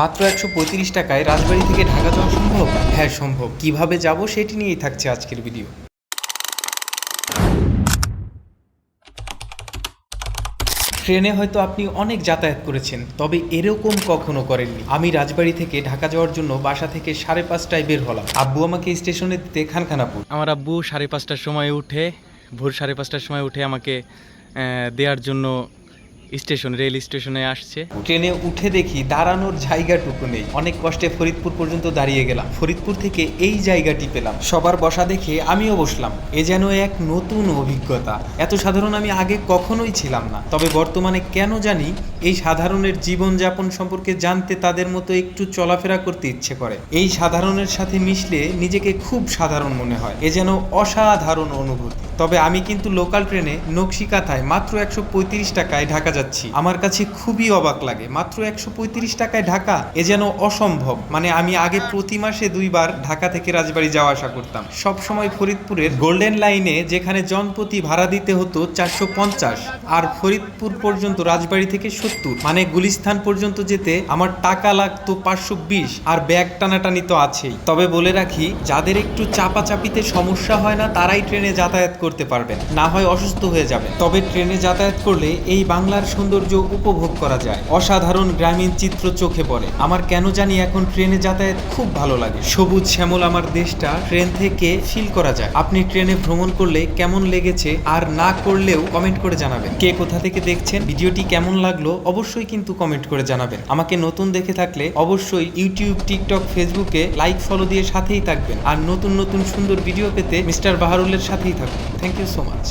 মাত্র একশো পঁয়ত্রিশ টাকায় রাজবাড়ি থেকে ঢাকা যাওয়া সম্ভব? হ্যাঁ সম্ভব। কীভাবে যাব সেটি নিয়েই থাকছে আজকের ভিডিও। ট্রেনে হয়তো আপনি অনেক যাতায়াত করেছেন, তবে এরকম কখনো করেননি। আমি রাজবাড়ি থেকে ঢাকা যাওয়ার জন্য বাসা থেকে সাড়ে পাঁচটায় বের হলাম। আব্বু আমাকে স্টেশনে দিতে খানখানাপুর। আমার আব্বু সাড়ে পাঁচটার সময় উঠে, ভোর সাড়ে পাঁচটার সময় উঠে আমাকে দেওয়ার জন্য স্টেশন, রেল স্টেশনে আসছে। ট্রেনে উঠে দেখি দাঁড়ানোর জায়গাটুকু নেই। অনেক কষ্টে ফরিদপুর পর্যন্ত দাঁড়িয়ে গেলাম। ফরিদপুর থেকে এই জায়গাটি পেলাম। সবার বসা দেখে আমিও বসলাম। এ যেন এক নতুন অভিজ্ঞতা। এত সাধারণ আমি আগে কখনোই ছিলাম না। তবে বর্তমানে কেন জানি এই সাধারণের জীবনযাপন সম্পর্কে জানতে তাদের মতো একটু চলাফেরা করতে ইচ্ছে করে। এই সাধারণের সাথে মিশলে নিজেকে খুব সাধারণ মনে হয়। এ যেন অসাধারণ অনুভূতি। তবে আমি কিন্তু লোকাল ট্রেনে নকশিকাথায় মাত্র একশো পঁয়ত্রিশ টাকায় ঢাকা যাচ্ছি। আমার কাছে খুবই অবাক লাগে। মাত্র একশো পঁয়ত্রিশ টাকায় ঢাকা এ যেন অসম্ভব। মানে আমি আগে প্রতি মাসে দুইবার ঢাকা থেকে রাজবাড়ি যাওয়া আসা করতাম। সব সময় ফরিদপুরের গোল্ডেন লাইনে যেখানে জনপ্রতি ভাড়া দিতে হতো চারশো পঞ্চাশ, আর ফরিদপুর পর্যন্ত রাজবাড়ি থেকে সত্তর। মানে গুলিস্থান পর্যন্ত যেতে আমার টাকা লাগতো পাঁচশো বিশ, আর ব্যাগ টানাটানি তো আছেই। তবে বলে রাখি, যাদের একটু চাপাচাপিতে সমস্যা হয় না, তারাই ট্রেনে যাতায়াত করতে পারবেন না হয় অসুস্থ হয়ে যাবে। তবে ট্রেনে যাতায়াত করলে এই বাংলার সৌন্দর্য উপভোগ করা যায়। অসাধারণ গ্রামীণ চিত্র চোখে পড়ে। আমার কেন জানি এখন ট্রেনে যাতায়াত খুব ভালো লাগে। সবুজ শ্যামল আমার দেশটা ট্রেন থেকে ফিল করা যায়। আপনি ট্রেনে ভ্রমণ করলে কেমন লেগেছে আর না করলেও কমেন্ট করে জানাবেন। কে কোথা থেকে দেখছেন, ভিডিওটি কেমন লাগল অবশ্যই কিন্তু কমেন্ট করে জানাবেন। আমাকে নতুন দেখে থাকলে অবশ্যই ইউটিউব, টিকটক, ফেসবুকে লাইক, ফলো দিয়ে সাথেই থাকবেন। আর নতুন নতুন সুন্দর ভিডিও পেতে মিস্টার বাহারুলের সাথেই থাকুন। Thank you so much